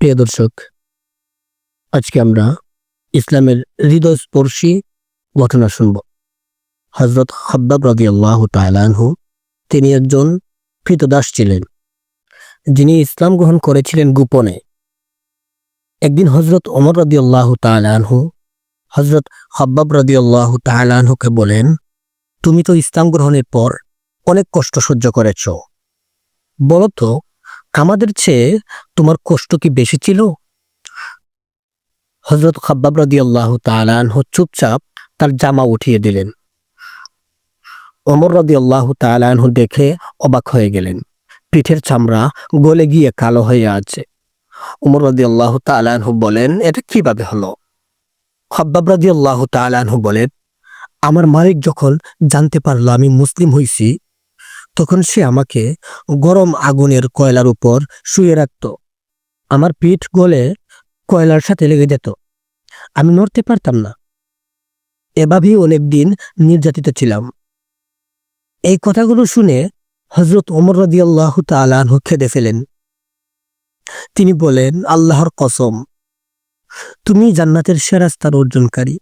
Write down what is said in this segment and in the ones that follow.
প্রিয় দর্শক, আজকে আমরা ইসলামের হৃদয়স্পর্শী ঘটনা শুনব। হজরত হাব্বাব রাজি আল্লাহ তালানহু তিনি একজন কৃতদাস ছিলেন। যিনি ইসলাম গ্রহণ করেছিলেন গোপনে। একদিন হজরত ওমর রাদি আল্লাহ তালানহু হজরত হাব্বাব রাদি আল্লাহ তালানহুকে বলেন, তুমি তো ইসলাম গ্রহণের পর অনেক কষ্ট সহ্য করেছ। বলো তো আমাদের চেয়ে তোমার কষ্ট কি বেশি ছিল? হজরত খাব্বাব রাদি আল্লাহ তালানহ চুপচাপ তার জামা উঠিয়ে দিলেন। ওমর রাদি আল্লাহ তালানহ দেখে অবাক হয়ে গেলেন। পিঠের চামড়া গলে গিয়ে কালো হয়ে আছে। উমর রাদি আল্লাহ তালানহ বলেন, এটা কীভাবে হলো? খাব্বাব রাদি আল্লাহ তালানহ বলেন, আমার মালিক যখন জানতে পারল আমি মুসলিম হইছি তখন সে আমাকে গরম আগুনের কয়লার উপর শুয়ে রাখত। আমার পিঠ গলে কয়লার সাথে লেগে যেত। আমি নড়তে পারতাম না। এভাবেই অনেক দিন নির্যাতিত ছিলাম। এই কথাগুলো শুনে হজরত ওমর রাদি আল্লাহ তালাহ খেদে ফেলেন। তিনি বলেন, আল্লাহর কসম, তুমি জান্নাতের সেরা স্থান অর্জনকারী।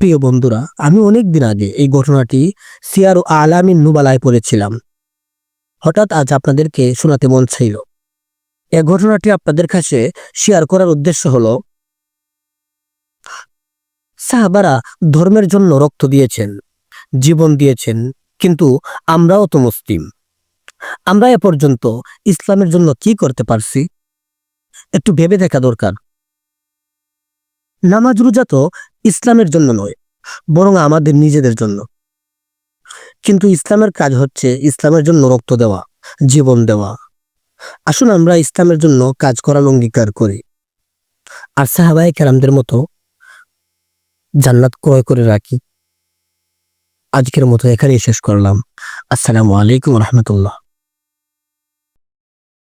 প্রিয় বন্ধুরা, আমি অনেক দিন আগে এই ঘটনাটি সিয়ার আলামিন নুবালায় পড়েছিলাম। হঠাৎ আজ আপনাদেরকে শোনাতে মন ছিল এ ঘটনাটি আপনাদের কাছে শেয়ার করার উদ্দেশ্য হলো, সাহাবারা ধর্মের জন্য রক্ত দিয়েছেন, জীবন দিয়েছেন, কিন্তু আমরাও তো মুসলিম। আমরা এ পর্যন্ত ইসলামের জন্য কি করতে পারছি? একটু ভেবে দেখা দরকার। নামাজ রোজা তো ইসলামের জন্য নয়, বরং আমাদের নিজেদের জন্য। কিন্তু ইসলামের কাজ হচ্ছে ইসলামের জন্য রক্ত দেওয়া, জীবন দেওয়া। আসুন আমরা ইসলামের জন্য কাজ করার অঙ্গীকার করি। আর সাহাবাই কেরামদের মতো জান্নাত ক্রয় করে রাখি। আজকের মতো এখানেই শেষ করলাম। আসসালামু আলাইকুম রহমতুল্লাহ।